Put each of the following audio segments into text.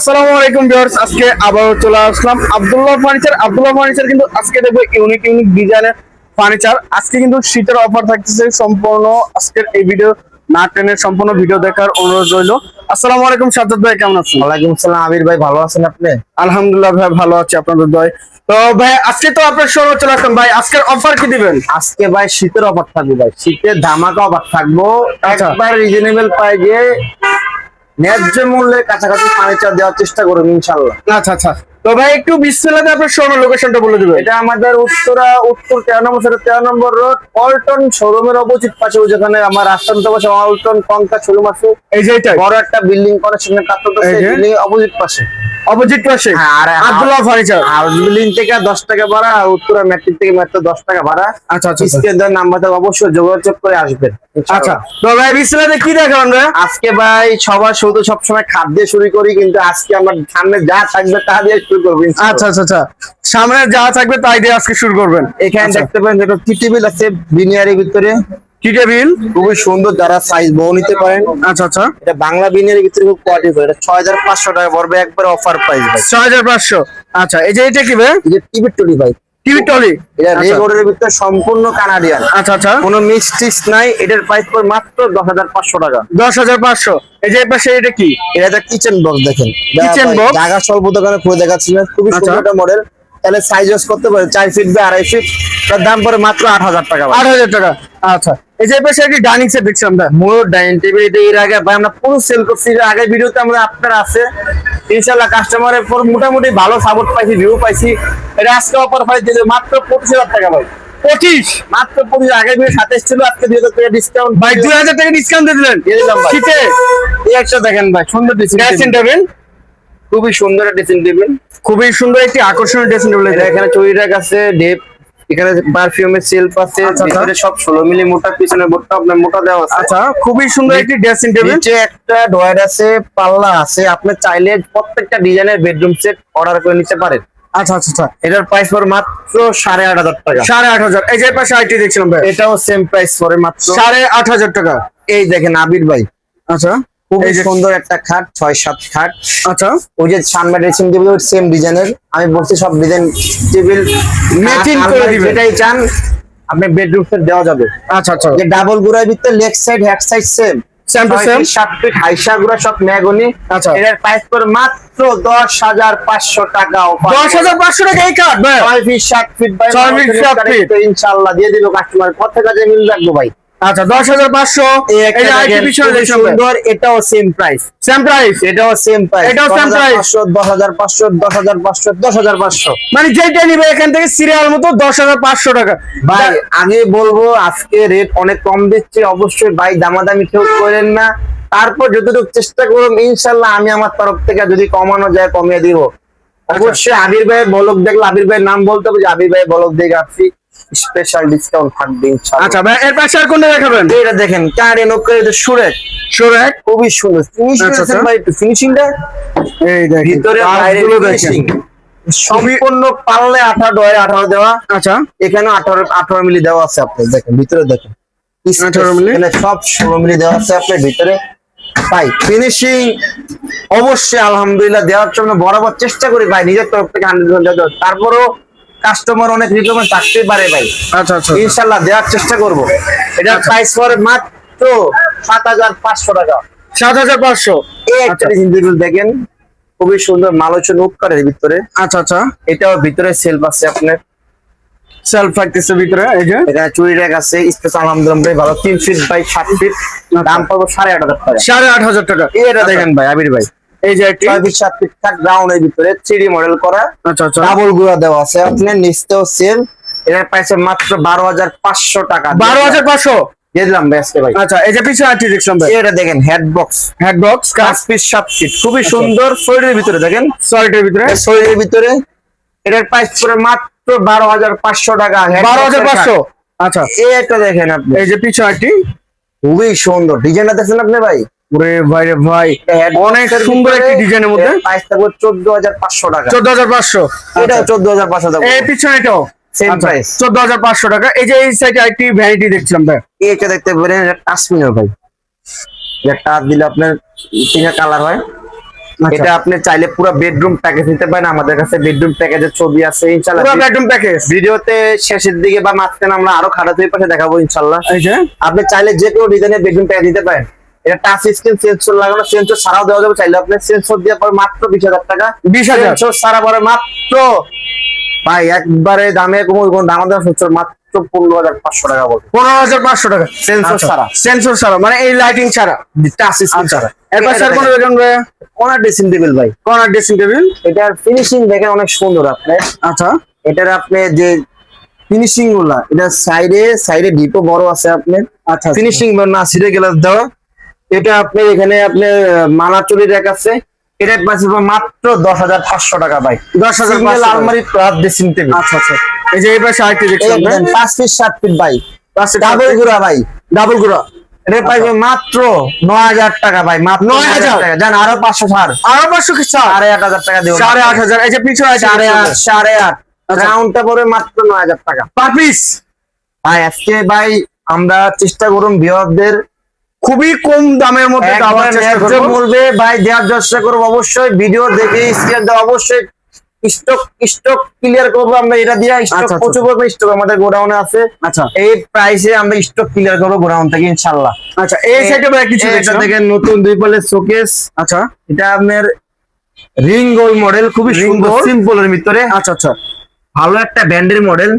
আসসালামু আলাইকুম ভিউয়ার্স আজকে আবারও চলে আসলাম আব্দুল্লাহ ফার্নিচার। আব্দুল্লাহ ফার্নিচার কিন্তু আজকে দেখব ইউনিক ইউনিক ডিজাইনের ফার্নিচার। আজকে কিন্তু শীতের অফার থাকতেছে সম্পূর্ণ আজকের এই ভিডিও না টেনের সম্পূর্ণ ভিডিও দেখার অনুরোধ রইল। আসসালামু আলাইকুম সাজ্জাদ ভাই কেমন আছেন? ওয়ালাইকুম আসসালাম আবির ভাই ভালো আছেন আপনি? আলহামদুলিল্লাহ ভাই ভালো আছি আপনাদের দয় তো ভাই আজকে তো আপনার শোরুমে চলে আসলাম। ভাই আজকের অফার কি দিবেন? আজকে ভাই শীতের অফার থাকবে ভাই। শীতের ধামাকা অফার থাকব। আচ্ছা। একবার রিজনেবল প্রাইজে ন্যায্য মূল্যের কাছাকাছি ফার্নিচার দেওয়ার চেষ্টা করুন ইনশাল্লাহ আচ্ছা আচ্ছা। তো ভাই একটু বিশ্বলাতে আপনার শোরুমের লোকেশনটা বলে দিবেন। এটা আমাদের উত্তরা উত্তর তেরো নম্বর সেটা তেরো নম্বর রোড পল্টন শোরুমের অপোজিট পাশে যেখানে আমার আশ্রান্ত পাশে অল্টন কঙ্কা শোরুম আছে। এই যে বড় একটা বিল্ডিং করার সেখানে কাত্তর এই বিল্ডিং অপোজিট পাশে। অপোজিট পাশে। হ্যাঁ, আব্দুল্লাহ ফার্নিচার হাউস বিল্ডিং থেকে দশ টাকা ভাড়া আর উত্তরা মেট্রিক থেকে মাত্র দশ টাকা ভাড়া। আচ্ছা আচ্ছা আচ্ছা। নাম্বারটা অবশ্যই যোগাযোগ করে আসবেন আচ্ছা তো ভাই কি দেখাবেন ভাই আজকে ভাই সবার তো সবসময় খাদ্য দিয়ে শুরু করি কিন্তু আজকে আমার সামনে যা থাকবে তা দিয়ে শুরু করব আচ্ছা আচ্ছা আচ্ছা। সামনে যা থাকবে তাই দিয়ে আজকে শুরু করবেন। এখানে আচ্ছা। দেখতে পারেন যেটা টি টেবিল আছে বিনিয়ারের ভিতরে। টেবিল? খুবই সুন্দর যারা সাইজ নিতে পারেন। আচ্ছা আচ্ছা। এটা বাংলা ভিতরে খুব কোয়ালিটি এটা টাকা পড়বে একবার অফার প্রাইস ভাই। ছয় হাজার পাঁচশো। আচ্ছা এই যে এটা কি ভাই? এই যে টিভি টুলি ভাই। টিভি টলি। এটা আচ্ছা। রেগোরের ভিতরে সম্পূর্ণ কানাডিয়ান আচ্ছা আচ্ছা। কোনো মিক্স নাই এটার প্রাইস পড়বে মাত্র দশ হাজার পাঁচশো টাকা। দশ হাজার পাঁচশো। এই যে পাশে এটা কি? এটা একটা কিচেন বক্স দেখেন। ভাই, box? জায়গা স্বল্প দোকানে খুলে দেখাচ্ছি না। খুবই আচ্ছা। সুন্দর একটা মডেল তাহলে সাইজ করতে পারে চার ফিট বা আড়াই ফিট তার দাম পড়ে মাত্র আট হাজার টাকা ভাই। আট হাজার টাকা। আচ্ছা। এই যে পাশে একটি ডাইনিং সেট ডাইনিং টেবিল এটা এর আগে ভাই আমরা পুরো সেল করছি ভিডিওতে আমরা আপনার আছে। ইনশাআল্লাহ কাস্টমারের পর মোটামুটি ভালো সাপোর্ট পাইছি ভিউ পাইছি। এটা আজকে অফার প্রাইস দিলে মাত্র পঁচিশ হাজার টাকা ভাই। পঁচিশ? মাত্র পঁচিশ। আগে ভিডিও সাতাশ ছিল আজকে দুই হাজার টাকা ডিসকাউন্ট ভাই দুই হাজার টাকা ডিসকাউন্ট দিয়ে দিলেন। দিয়ে দিলাম ভাই। শীতে? এই একটা দেখেন ভাই সুন্দর টেবিল খুবই সুন্দর ড্রেসিং টেবিল খুবই সুন্দর একটি আকর্ষণীয় ড্রেসিং টেবিল এখানে আছে ডেপ এখানে পারফিউমের সেলফ আছে আচ্ছা, আচ্ছা। ভিতরে সব ষোলো মিলি মোটা পিছনে বোর্ডটা আপনার মোটা দেওয়া আছে। আচ্ছা খুবই সুন্দর একটি ড্রেসিং টেবিল নিচে একটা ড্রয়ার আছে পাল্লা আছে আপনি চাইলে প্রত্যেকটা ডিজাইনের বেডরুম সেট অর্ডার করে নিতে পারেন। আচ্ছা আচ্ছা আচ্ছা। এটার প্রাইস পড়ে মাত্র সাড়ে আট হাজার টাকা। সাড়ে আট হাজার। এই যে পাশে আইটি দেখছিলাম ভাই। এটাও সেম প্রাইস পড়ে মাত্র সাড়ে আট হাজার টাকা। এই দেখেন আবির ভাই। আচ্ছা। খুবই সুন্দর একটা খাট ছয় সাত খাট। আচ্ছা। ওই যে সামনে ড্রেসিং টেবিল সেম ডিজাইনের আমি বলছি সব ডিজাইন টেবিল Matching করে দিবেন। যেটাই চান আপনি বেডরুম সেট দেওয়া যাবে। আচ্ছা আচ্ছা। যে ডাবল গুড়ার ভিতরে leg side hack side same Same to same? সাত ফিট হাইসা গুড়া সব ম্যাগনি আচ্ছা। এটার প্রাইস পড়ে মাত্র দশ হাজার পাঁচশো টাকা offer। দশ হাজার পাঁচশো টাকা এই কাঠ ভাই। ছয় ফিট সাত ফিট বাই ছয় ফিট, সাত ফিট। ইনশাল্লাহ দিয়ে দিবে কাস্টমার কত কাজে মিল রাখব ভাই? আচ্ছা দশ হাজার পাঁচশো। সুন্দর এটাও সেম প্রাইস সেম প্রাইস এটাও সেম প্রাইস এটাও same price? দশ হাজার পাঁচশো দশ হাজার পাঁচশো দশ হাজার পাঁচশো মানে যেটা নিবে এখান থেকে সিরিয়াল মতো দশ হাজার পাঁচশো টাকা। ভাই আগে বলব আজকে রেট অনেক কম দিচ্ছে অবশ্যই ভাই দামাদামি কেউ করেন না। তারপর যতটুকু চেষ্টা করুন ইনশাল্লাহ আমি আমার তরফ থেকে যদি কমানো যায় কমিয়ে দিব। অবশ্যই আবির ভাই বলক দেখলে আবির ভাইয়ের নাম বলতে হবে যে আবির ভাই বলক দেখে আসছি। স্পেশাল ডিসকাউন্ট থাকবে আচ্ছা ভাই এর পাশে আর কোনটা দেখাবেন? এটা দেখেন কার এনকে সুরেশ সুরেক সুরেক খুবই সুন্দর। ফিনিশিং আচ্ছা, আচ্ছা। ভাই একটু ফিনিশিংটা এই দেখেন ভিতরে বাইরে ফিনিশিং সম্পূর্ণ পারলে আঠারো ডয় আঠারো দেওয়া। আচ্ছা। এখানে আঠারো আঠারো মিলি দেওয়া আছে আপনি দেখেন ভিতরে দেখেন। 18 মিলি? এখানে সব ষোলো মিলি দেওয়া আছে আপনার ভিতরে। ভাই ফিনিশিং অবশ্যই আলহামদুলিল্লাহ দেওয়ার জন্য বরাবর চেষ্টা করি ভাই নিজের তরফ থেকে হান্ড্রেড তারপরেও কাস্টমার অনেক রিকমেন্ড থাকতেই পারে ভাই। আচ্ছা আচ্ছা ইনশাল্লাহ দেওয়ার চেষ্টা করব। আচ্ছা। প্রাইস পরে মাত্র সাত হাজার পাঁচশো টাকা। সাত হাজার পাঁচশো। এই একটা আচ্ছা। টেবিল দেখেন খুবই সুন্দর মালোচন উপকারের ভিতরে। আচ্ছা আচ্ছা। এটাও ভিতরে সেলফ আছে আপনার। সেলফ থাকতেছে ভিতরে এই যে। এখানে চুরি র্যাক আছে স্পেস আলহামদুলিল্লাহ ভালো। ফিট বাই ফিট দাম আট হাজার টাকা। সাড়ে আট হাজার টাকা। এটা দেখেন ভাই আবির ভাই। এই যে ছয় ফিট সাত ফিট থাক গ্রাউন্ডের ভিতরে থ্রি মডেল করা। আচ্ছা আচ্ছা। ডাবল গুড়া দেওয়া আছে। আপনার নিচতেও সেম এটার প্রাইস মাত্র বারো হাজার পাঁচশো টাকা। বারো হাজার পাঁচশো? দিলাম ভাই আজকে ভাই। আচ্ছা এই যে পিছনে আইটি দেখছিলাম ভাই। এটা দেখেন হেড বক্স হেড বক্স পাঁচ পিস সাত ফিট খুবই সুন্দর। শরীরের ভিতরে দেখেন। সলিটের ভিতরে? শরীরের ভিতরে। এটার প্রাইস পড়ে মাত্র বারো হাজার পাঁচশো টাকা। বারো হাজার পাঁচশো। আচ্ছা। এটা দেখেন আপনি। এই যে পিছনে আইটি খুবই সুন্দর। ডিজাইনটা দেখছেন আপনি ভাই? ওরে ভাই রে ভাই অনেক সুন্দর একটি ডিজাইনের মধ্যে। প্রাইস থাকবে চোদ্দ হাজার পাঁচশো টাকা। চোদ্দ হাজার পাঁচশো। এটা চোদ্দ হাজার পাঁচশো টাকা। এই পিছনে এটাও। Price. চোদ্দ হাজার পাঁচশো টাকা। এই যে এই সাইডে আইটি ভ্যানিটি দেখছিলাম ভাই। এটা দেখতে পারেন এটা টাচমিনার ভাই। এটা টাচ দিলে আপনার তিনটা কালার হয়। আচ্ছা। এটা আপনি চাইলে পুরো বেডরুম প্যাকেজ নিতে পারেন। আমাদের কাছে বেডরুম প্যাকেজের ছবি আছে ইনশাল্লাহ পুরো বেডরুম প্যাকেজ ভিডিওতে শেষের দিকে বা মাঝখানে আমরা আরও খারাপ হয়ে পাশে দেখাবো ইনশাল্লাহ আপনি চাইলে যে কোনো ডিজাইনের বেডরুম প্যাকেজ দিতে পারেন। এটা টাচ স্ক্রিন সেন্সর লাগানো সেন্সর ছাড়াও দেওয়া যাবে চাইলে আপনি সেন্সর দিয়ে পরে মাত্র বিশ হাজার টাকা 20,000 সেন্সর ছাড়া পরে মাত্র ভাই একবারে দামে কোনো দাম দাম সেন্সর মাত্র পনেরো হাজার পাঁচশো টাকা বলবে পনেরো হাজার পাঁচশো টাকা। Sensor ছাড়া। সেন্সর ছাড়া মানে এই লাইটিং ছাড়া। টাচ স্ক্রিন আচ্ছা। ছাড়া। এরপর স্যার কোনো ভাই কোনার ড্রেসিং টেবিল ভাই। কর্নার ড্রেসিং টেবিল এটার ফিনিশিং দেখেন অনেক সুন্দর আপনার আচ্ছা। এটার আপনি যে ফিনিশিংগুলা এটা সাইডে সাইডে ডিপো বড় আছে আপনার আচ্ছা ফিনিশিং না সিটে গ্লাস দেওয়া। এটা আপনি এখানে আপনি মালা চুরি আছে এটা মাত্র দশ হাজার পাঁচশো টাকা ভাই। দশ হাজার আলমারি প্লাস ড্রেসিং টেবিল আচ্ছা আচ্ছা। এই যে এই পাশে আরেকটি দেখছিলাম পাঁচ ফিট সাত ফিট ভাই। ডাবল গুড়া ভাই। ডাবল গুড়া এটা পাইবে মাত্র নয় হাজার টাকা ভাই মাত্র 9,000 টাকা। জান আরও পাঁচশো ছাড়। আরও পাঁচশো সাড়ে আট হাজার টাকা দেবো সাড়ে আট হাজার। এই যে পিছনে আছে সাড়ে আট সাড়ে আট। রাউন্ডটা পড়বে মাত্র নয় হাজার টাকা। পার পিস ভাই আজকে ভাই আমরা চেষ্টা করুন বিহারদের খুবই কম দামের মধ্যে দেওয়ার চেষ্টা বলবে ভাই দেওয়ার চেষ্টা করব অবশ্যই। ভিডিও দেখে স্ক্রিন দেওয়া অবশ্যই। স্টক স্টক ক্লিয়ার করব আমরা এটা দিয়ে আচ্ছা, স্টক আচ্ছা। প্রচুর পরিমাণে স্টক আমাদের গোডাউনে আছে। আচ্ছা। এই প্রাইসে আমরা স্টক ক্লিয়ার করব গোডাউন থেকে ইনশাল্লাহ। আচ্ছা এই সাইডে ভাই কিছু এটা দেখেন নতুন দুই পালের শোকেস আচ্ছা। এটা আপনার রিং গোল মডেল খুবই সুন্দর? সিম্পলের ভিতরে। আচ্ছা আচ্ছা। ভালো একটা ব্যান্ডের মডেল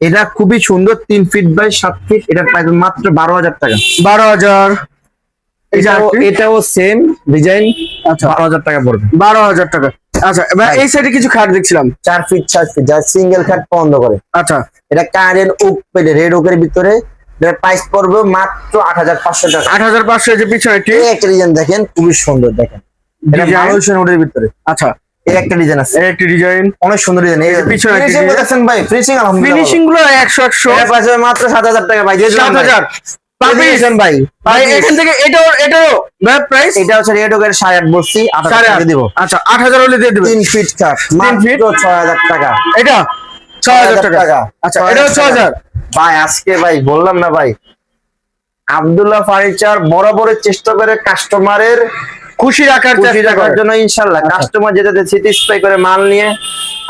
এটা খুবই সুন্দর তিন ফিট বাই সাত ফিট এটা প্রাইস মাত্র বারো হাজার টাকা। বারো হাজার। এটাও সেম ডিজাইন আচ্ছা বারো হাজার টাকা পড়বে। বারো হাজার টাকা। আচ্ছা এবার এই সাইডে কিছু খাট দেখছিলাম। চার ফিট চার ফিট যা সিঙ্গেল খাট বন্ধ করে। আচ্ছা। এটা কারেন্ট ওক পেলে রেড ওকের ভিতরে প্রাইস পড়বে মাত্র আট হাজার পাঁচশো টাকা। আট হাজার পাঁচশো যে পিছনে একটি। ডিজাইন দেখেন খুবই সুন্দর দেখেন। এটা ভিতরে। আচ্ছা। এই একটা ডিজাইন আছে। এই একটি ডিজাইন অনেক সুন্দর ডিজাইন এই পিছনে একটা design। ভাই ফিনিশিং আলহামদুলিল্লাহ ফিনিশিংগুলো এর পাশে মাত্র সাত হাজার টাকা ভাই ভাই। ভাই এখান থেকে এটাও এটাও ভাই প্রাইস এটা হচ্ছে টাকা আচ্ছা হলে দিয়ে ফিট? মাত্র এটা? আচ্ছা এটাও ভাই আজকে ভাই বললাম না ভাই। আব্দুল্লাহ ফার্নিচার বরাবরের চেষ্টা করে কাস্টমারের খুশি রাখার খুশি রাখার জন্য ইনশাল্লাহ। কাস্টমার যেটাতে স্যাটিসফাই করে মাল নিয়ে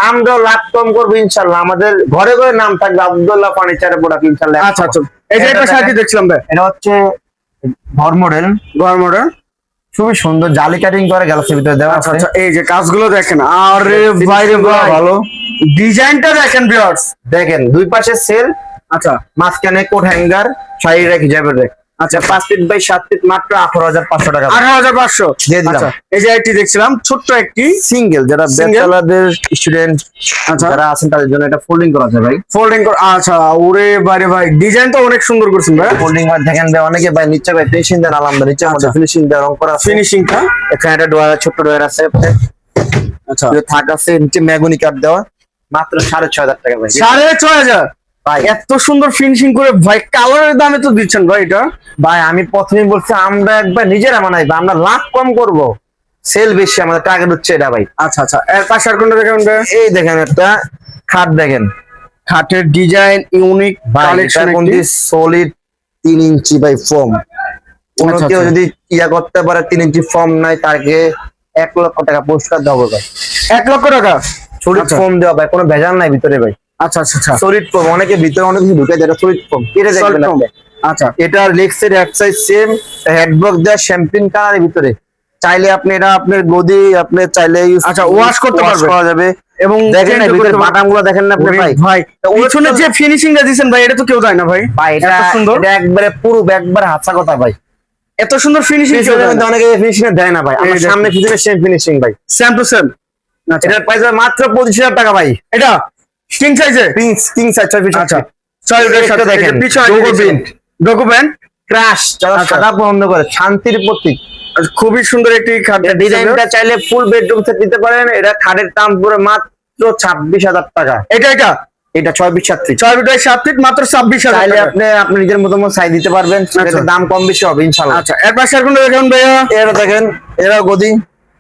আমরাও লাভ কম করব ইনশাল্লাহ। আমাদের ঘরে ঘরে নাম থাকবে আব্দুল্লাহ ফার্নিচারের প্রোডাক্ট ইনশাল্লাহ আচ্ছা আচ্ছা। এই যে এটা এটা দেখছিলাম ভাই। এটা হচ্ছে ঘর মডেল গরমটা খুবই সুন্দর জালি কাটিং করে গ্যালাক্সির ভিতরে দেওয়া আচ্ছা আছে। আচ্ছা এই যে কাজগুলো দেখেন আরে ভাই রে Finishing গুলো ভাই। ভালো। ডিজাইনটা দেখেন ভিউয়ার্স দেখেন দুই পাশে সেল আচ্ছা। মাঝখানে কোট হ্যাঙ্গার সাইড রেখ হিজাবের রেখ আচ্ছা পাঁচ ফিট বাই সাত ফিট মাত্র আঠারো হাজার পাঁচশো টাকা। আঠারো হাজার পাঁচশো। দিয়ে দিলাম। আচ্ছা এই যে একটি দেখছিলাম ছোট্ট একটি সিঙ্গেল যারা ব্যাচেলারদের স্টুডেন্ট আচ্ছা। যারা আছেন তাদের জন্য এটা ফোল্ডিং করা যায় ভাই। ফোল্ডিং করে আচ্ছা ওরে ভাই ডিজাইন তো অনেক সুন্দর করছেন ভাই। ফোল্ডিং দেখেন ভাই অনেকে ভাই নিচে ভাই ফিনিশিং দেন আলামদা নিচে মধ্যে আচ্ছা। ফিনিশিং দেওয়া রং করা ফিনিশিংটা এখানে একটা ডোয়ার ছোট্ট ডোয়ার আছে। আচ্ছা। যে থাক আছে নিচে ম্যাগুনি কাট দেওয়া। মাত্র সাড়ে ছয় হাজার টাকা ভাই। সাড়ে ছয় হাজার? ভাই এত সুন্দর ফিনিশিং করে ভাই কালারের দামে তো দিচ্ছেন ভাই এটা। ভাই আমি প্রথমে বলছি আমরা একবার নিজেরা বানাই ভাই, আমরা লাভ কম করব। সেল বেশি আমাদের টার্গেট হচ্ছে এটা ভাই। আচ্ছা আচ্ছা এর পাশে আর কোনটা দেখেন এই দেখেন একটা খাট দেখেন। খাটের ডিজাইন ইউনিক কালেকশন সলিড তিন ইঞ্চি বাই ফর্ম কোন আচ্ছা, কেউ আচ্ছা। যদি ইয়া করতে পারে তিন ইঞ্চি ফর্ম নাই তাকে এক লক্ষ টাকা পুরস্কার দেওয়া এক লক্ষ টাকা? সলিড আচ্ছা। ফর্ম দেওয়া ভাই কোনো ভেজাল নাই ভিতরে ভাই। আচ্ছা আচ্ছা আচ্ছা। সলিড ফর্ম অনেকে ভিতরে অনেক কিছু ঢুকে দেয় সলিড ফর্ম Solid দেখবেন আপনি। আচ্ছা। এটার এক সাইজ সেম হেডবক্স দেওয়া শ্যাম্পিন কালারের ভিতরে। চাইলে আপনি এটা আপনার গদি আপনি চাইলে আচ্ছা, wash করতে পারবেন। করা যাবে। এবং দেখেন না ভিতরে করতে পারবেন। বাটামগুলো দেখেন না আপনি ভাই। ভাই যে ফিনিশিংটা দিছেন ভাই এটা তো কেউ দেয় না ভাই। ভাই এটা এত সুন্দর। এটা একবারে পুরো একবারে হাতসা কথা ভাই। এত সুন্দর ফিনিশিং অনেকে ফিনিশিং দেয় না ভাই। আমার সামনে পিছনে সেম ফিনিশিং ভাই। সেম টু সেম আচ্ছা। এটার প্রাইস মাত্র পঁচিশ হাজার টাকা ভাই। এটা কিং সাইজে তিন তিন সাইজ ছয় ফিট আচ্ছা। ছয় সাথে দেখেন, দেখেন পিছনে ডকুমেন্ট। ডকুমেন্ট ক্রাশ যারা আচ্ছা। সাদা বন্ধ করে শান্তির প্রতীক। খুবই সুন্দর একটি ডিজাইনটা চাইলে ফুল বেডরুম সেট দিতে পারেন। এটা খাটের দাম পুরো মাত্র ছাব্বিশ হাজার টাকা। এটা এটা? এটা ছয় বিশ সাত ফিট ছয় ফিট সাত ফিট মাত্র ছাব্বিশ হাজার চাইলে আপনি আপনি নিজের মতো মতো সাইজ দিতে পারবেন। আচ্ছা। দাম কম বেশি হবে ইনশাল্লাহ আচ্ছা এর পাশে কোনটা দেখেন ভাইয়া? এরা দেখেন এরা গদি।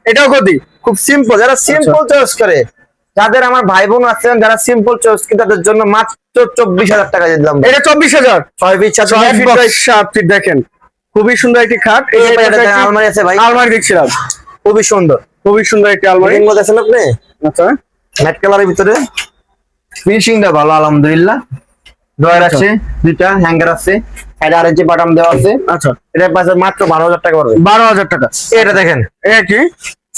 এটাও গদি। খুব সিম্পল যারা আচ্ছা। সিম্পল চয়েস করে যাদের আমার ভাই বোন আছেন যারা সিম্পল চয়েস করে তাদের জন্য মাত্র চব্বিশ হাজার টাকা দিলাম। এটা চব্বিশ হাজার? ছয় ফিট ছয় ফিট সাত ফিট দেখেন খুবই সুন্দর একটি খাট। যে এটা আলমারি আছে ভাই। আলমারি দেখছিলাম। খুবই সুন্দর। খুবই সুন্দর একটি আলমারি। রিং দেখছেন আপনি? আচ্ছা। ম্যাট কালারের ভিতরে? ফিনিশিংটা ভালো আলহামদুলিল্লাহ। ড্রয়ার আচ্ছা। আছে দুইটা হ্যাঙ্গার আছে সাইডে আরেঞ্জি বাটাম দেওয়া আছে। আচ্ছা। এটা পাশে মাত্র বারো হাজার টাকা পড়বে। বারো হাজার টাকা। এটা দেখেন। এটা কি?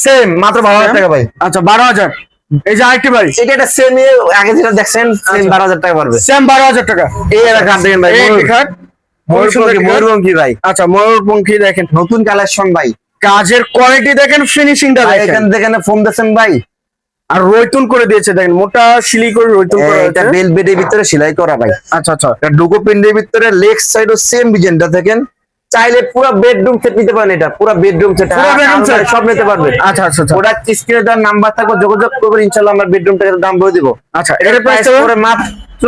সেম মাত্র বারো হাজার টাকা ভাই। আচ্ছা বারো হাজার। এই যে আরেকটি বাড়ি। এটা একটা সেম আগে যেটা দেখছেন সেম আচ্ছা। বারো হাজার টাকা পড়বে। সেম বারো হাজার টাকা। এই একটা দেখেন ভাই ময়ূরপঙ্খী ভাই। আচ্ছা ময়ূরপঙ্খী দেখেন। নতুন কালেকশন ভাই। কাজের কোয়ালিটি দেখেন ফিনিশিংটা দেখেন। থেকে ফোন দিচ্ছেন ভাই। আর রৈতুন করে দিয়েছে দেখেন মোটা শিলি করে রৈতুন করে এটা। বেল বেডের ভিতরে সেলাই করা ভাই। আচ্ছা আচ্ছা। এটা ডুকো পিন্ডের ভিতরে লেগ সাইড ও সেম ডিজাইনটা দেখেন। চাইলে পুরো বেডরুম সেট নিতে পারেন এটা পুরো বেডরুম সেট পুরো bedroom set? সব নিতে পারবেন আচ্ছা আচ্ছা আচ্ছা। ওটা স্ক্রিনে দেওয়ার নাম্বার থাকবে যোগাযোগ করবেন ইনশাআল্লাহ আমরা বেডরুমটাকে দাম বলে দিব। আচ্ছা এটার প্রাইস করে মাত্র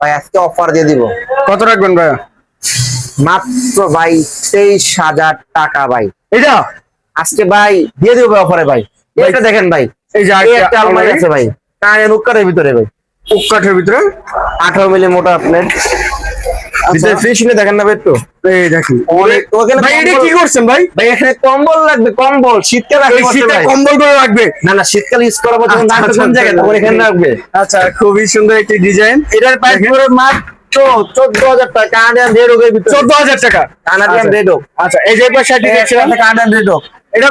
ভাই আজকে অফার দিয়ে দিব। কত রাখবেন ভাইয়া মাত্র ভাই তেইশ হাজার টাকা ভাই। এটা আজকে ভাই দিয়ে দিব অফারে ভাই। ভাই, এটা দেখেন ভাই। এই যে একটা আলমারি আছে ভাই। কানের উক্কারের ভিতরে ভাই। উক্কাঠের ভিতরে? আঠারো মিলি মোটা প্লেট ভিতরে ফিনিশিং দেখেন না একটু। এই দেখেন অনেক- ওখানে ভাই এটা কি করছেন ভাই? ভাই এখানে কম্বল লাগবে কম্বল। শীতকাল কম্বল করে রাখবে। না না শীতকাল ইউজ করাবো তখন আচ্ছা, আচ্ছা, কোন জায়গায় তখন এখানে রাখবে। আচ্ছা খুবই সুন্দর একটি ডিজাইন এটার প্রাইস মাত্র টাকা কানাডিয়ান রেড টাকা। কানাডিয়ান আচ্ছা। রেড আচ্ছা এই যে কানাডিয়ান রেড এটা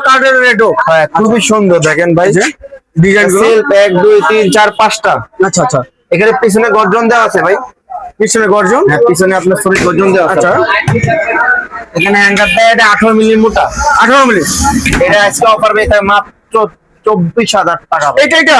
হ্যাঁ খুবই সুন্দর দেখেন ভাই। ডিজাইনগুলো। এক দুই তিন চার পাঁচটা। আচ্ছা আচ্ছা। এখানে পিছনে গর্জন দেওয়া আছে ভাই। পিছনে গর্জন? হ্যাঁ পিছনে আপনার শরীর গর্জন দেওয়া আচ্ছা। এখানে হ্যাঙ্গার দেয় এটা আঠারো মিলি মোটা। আঠারো মিনিট এটা আজকে অফার পেয়ে মাত্র চব্বিশ হাজার টাকা। এটা এটা?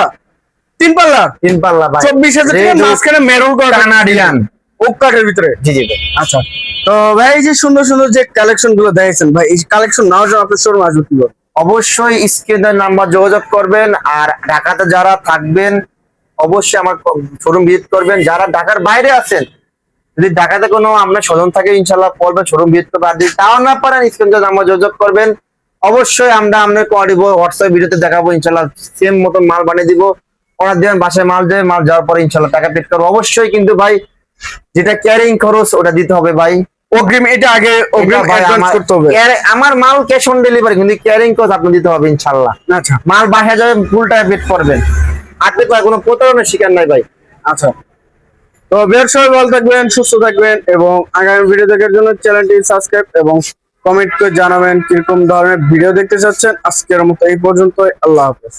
তিন পাল্লা? তিন পাল্লা ভাই। চব্বিশ হাজার টাকা মাঝখানে মেরুন করা কানাডিয়ান ওক কাঠের ভিতরে? জি জি আচ্ছা। তো ভাই এই যে সুন্দর সুন্দর যে কালেকশনগুলো দেখেছেন ভাই এই কালেকশন নেওয়ার জন্য আপনার শোরুম আসবে কি অবশ্যই স্ক্রিনের নাম্বার যোগাযোগ করবেন আর ঢাকাতে যারা থাকবেন অবশ্যই আমার শোরুম ভিজিট করবেন। যারা ঢাকার বাইরে আছেন যদি ঢাকাতে কোনো আপনার স্বজন থাকে ইনশাল্লাহ পড়বেন শোরুম ভিজিট করবেন আর যদি তাও না পারেন স্ক্রিনের নাম্বার যোগাযোগ করবেন। অবশ্যই আমরা আপনার কোয়ারিব হোয়াটসঅ্যাপ ভিডিওতে দেখাবো ইনশাল্লাহ সেম মতন মাল বানিয়ে দিব। অর্ডার দেবেন বাসায় মাল দেবে মাল যাওয়ার পরে ইনশাল্লাহ টাকা পেড করব। অবশ্যই কিন্তু ভাই যেটা ক্যারিং খরচ ওটা দিতে হবে ভাই। অগ্রিম এটা আগে অগ্রিম অ্যাডভান্স আমার- করতে হবে। আমার মাল ক্যাশ অন ডেলিভারি কিন্তু ক্যারিং খরচ আপনি দিতে হবে ইনশাল্লাহ আচ্ছা। মাল বাসা যাবে ফুল টাকা পেড করবেন। আপনি পায় কোনো প্রতারণার শিকার নাই ভাই। আচ্ছা। তো বের সবাই ভালো থাকবেন, সুস্থ থাকবেন এবং আগামী ভিডিও দেখার জন্য চ্যানেলটি সাবস্ক্রাইব এবং কমেন্ট করে জানাবেন কীরকম ধরনের ভিডিও দেখতে চাচ্ছেন। আজকের মতো এই পর্যন্তই, আল্লাহ হাফেজ।